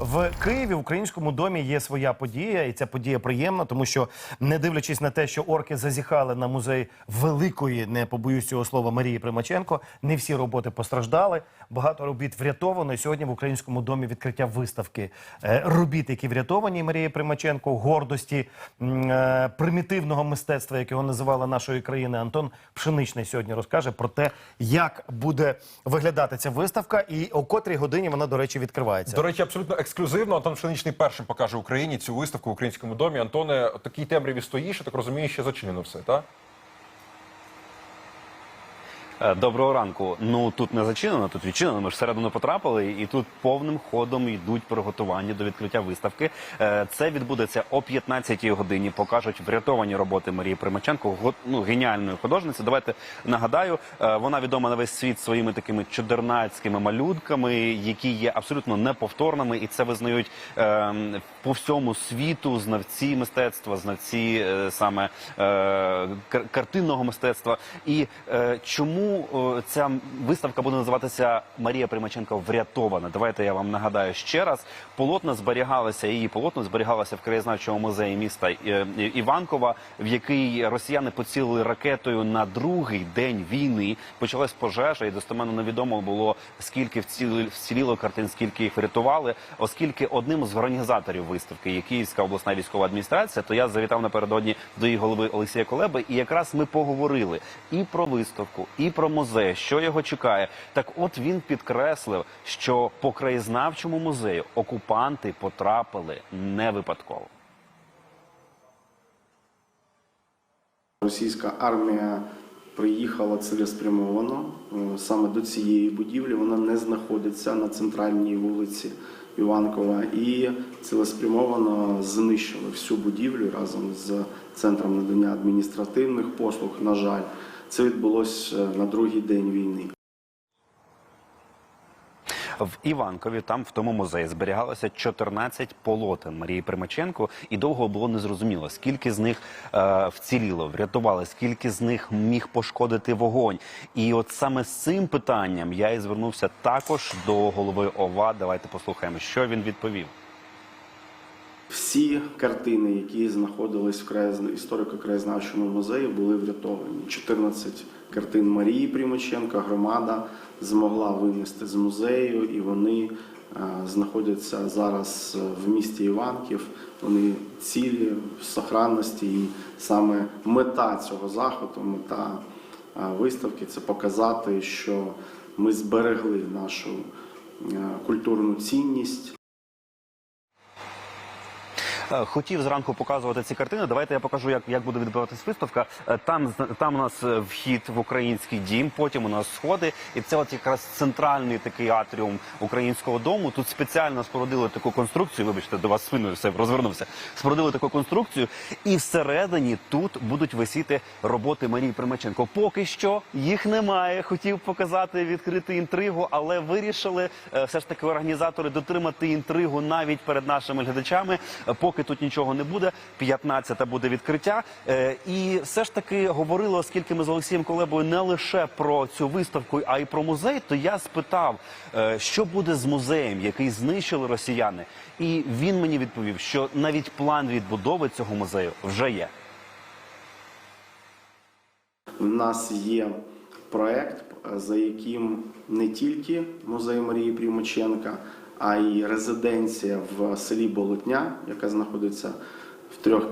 В Києві в українському домі є своя подія, і ця подія приємна, тому що, не дивлячись на те, що орки зазіхали на музей великої, не побоюсь цього слова, Марії Примаченко, не всі роботи постраждали. Багато робіт врятовано. І сьогодні в українському домі відкриття виставки е, робіт, які врятовані Марії Примаченко, гордості е, примітивного мистецтва, як його називала нашої країни. Антон Пшеничний сьогодні розкаже про те, як буде виглядати ця виставка, і о котрій годині вона, до речі, відкривається. До речі, абсолютно ексклюзивно. Антон Пшеничний першим покаже Україні цю виставку в українському домі. Антоне, такій темряві стоїш, я так розумію, ще зачинено все, так? Е, Доброго ранку. Ну тут не зачинено, тут відчинено. Ми ж всередину потрапили, і тут повним ходом йдуть приготування до відкриття виставки. Е, Це відбудеться о 15-й годині. Покажуть врятовані роботи Марії Примаченко, ну, геніальної художниці. Давайте нагадаю, е, вона відома на весь світ своїми такими чудернацькими малюнками, які є абсолютно неповторними, і це визнають по всьому світу знавці мистецтва, знавці саме картинного мистецтва. І е, чому е, ця виставка буде називатися Марія Примаченко врятована? Давайте я вам нагадаю ще раз. Полотна зберігалися, її полотна зберігалися в краєзнавчому музеї міста е, е, Іванкова, в який росіяни поцілили ракетою на другий день війни. Почалась пожежа, і достеменно невідомо було скільки вцілі- вціліло картин, скільки їх врятували, оскільки одним з організаторів виставки є Київська обласна військова адміністрація, то я завітав напередодні до її голови Олексія Колеби, і якраз ми поговорили і про виставку, і про музей, що його чекає. Так, от він підкреслив, що по краєзнавчому музею окупанти потрапили не випадково. Російська армія приїхала цілеспрямовано е, саме до цієї будівлі. Вона не знаходиться на центральній вулиці Іванкова і цілеспрямовано знищили всю будівлю разом з центром надання адміністративних послуг. На жаль, це відбулося на другий день війни. В Іванкові, там в тому музеї, зберігалося 14 полотен Марії Примаченко, і довго було незрозуміло, скільки з них е, вціліло, врятували, скільки з них міг пошкодити вогонь. І от саме з цим питанням я і звернувся також до голови ОВА. Давайте послухаємо, що він відповів. Всі картини, які знаходились в краєзна- історико-краєзнавчому музеї, були врятовані. 14 картин Марії Примаченка громада змогла винести з музею, і вони е, знаходяться зараз в місті Іванків. Вони цілі в сохранності. І саме мета цього заходу, мета е, виставки це показати, що ми зберегли нашу е, культурну цінність. Е, Хотів зранку показувати ці картини. Давайте я покажу, як, як буде відбуватись виставка. Е, Там, там у нас е, вхід в український дім, потім у нас сходи. І це от якраз центральний такий атріум українського дому. Тут спеціально спорудили таку конструкцію. Вибачте, до вас спиною все розвернувся. Спорудили таку конструкцію, і всередині тут будуть висіти роботи Марії Примаченко. Поки що їх немає. Хотів показати, відкрити інтригу, але вирішили все ж таки організатори дотримати інтригу навіть перед нашими глядачами. Е, Поки тут нічого не буде, 15-та буде відкриття. Е, І все ж таки говорили, оскільки ми з Олексієм Колебою не лише про цю виставку, а й про музей, то я спитав, е, що буде з музеєм, який знищили росіяни. І він мені відповів, що навіть план відбудови цього музею вже є. У нас є проект, за яким не тільки музей Марії Примаченка, а й резиденція в селі Болотня, яка знаходиться в трьох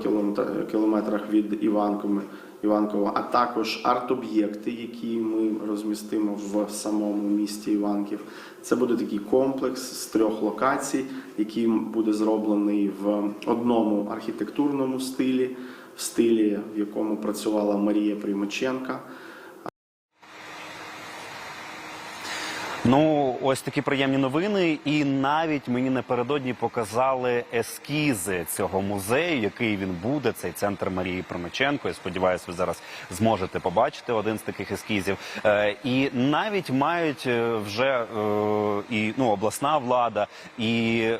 кілометрах від Іванкова, Іванкова, а також арт-об'єкти, які ми розмістимо в самому місті Іванків. Це буде такий комплекс з трьох локацій, який буде зроблений в одному архітектурному стилі, в стилі, в якому працювала Марія Примаченка. Ну, ось такі приємні новини. І навіть мені напередодні показали ескізи цього музею, який він буде. Цей центр Марії Промаченко. Я сподіваюся, ви зараз зможете побачити один з таких ескізів. Е, і навіть мають е, вже е, і ну обласна влада, і е,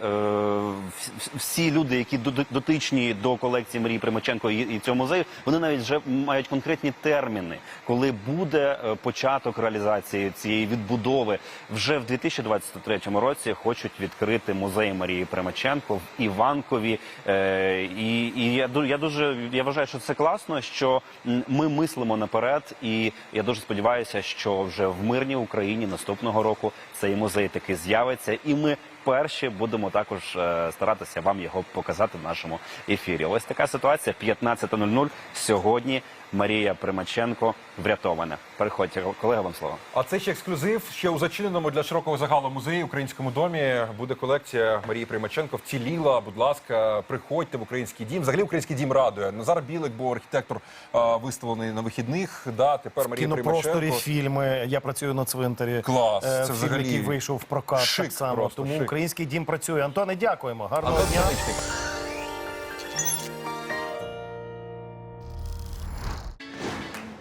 всі люди, які до- дотичні до колекції Марії Примаченко і, і цього музею, вони навіть вже мають конкретні терміни, коли буде е, початок реалізації цієї відбудови. Вже в 2023 році хочуть відкрити музей Марії Примаченко в Іванкові. Е, і і я, я дуже я вважаю, що це класно, що ми мислимо наперед, і я дуже сподіваюся, що вже в мирній Україні наступного року цей музей таки з'явиться, і ми перші будемо також е, старатися вам його показати в нашому ефірі. Ось така ситуація. 15.00 сьогодні. Марія Примаченко врятована. Переходьте, колега, вам слово. А це ще ексклюзив. Ще у зачиненому для широкого загалу музеї в українському домі буде колекція Марії Примаченко. Вціліла. Будь ласка, приходьте в український дім. Взагалі український дім радує. Назар Білик був архітектор а, виставлений на вихідних. Да, тепер Марія кінопросторі Примаченко. фільми. Я працюю на цвинтарі. Клас, Е, це фільм, взагалі який вийшов в прокат шик так само. просто, Тому шик. український дім працює. Антоне, дякуємо. Гарного Антон дня.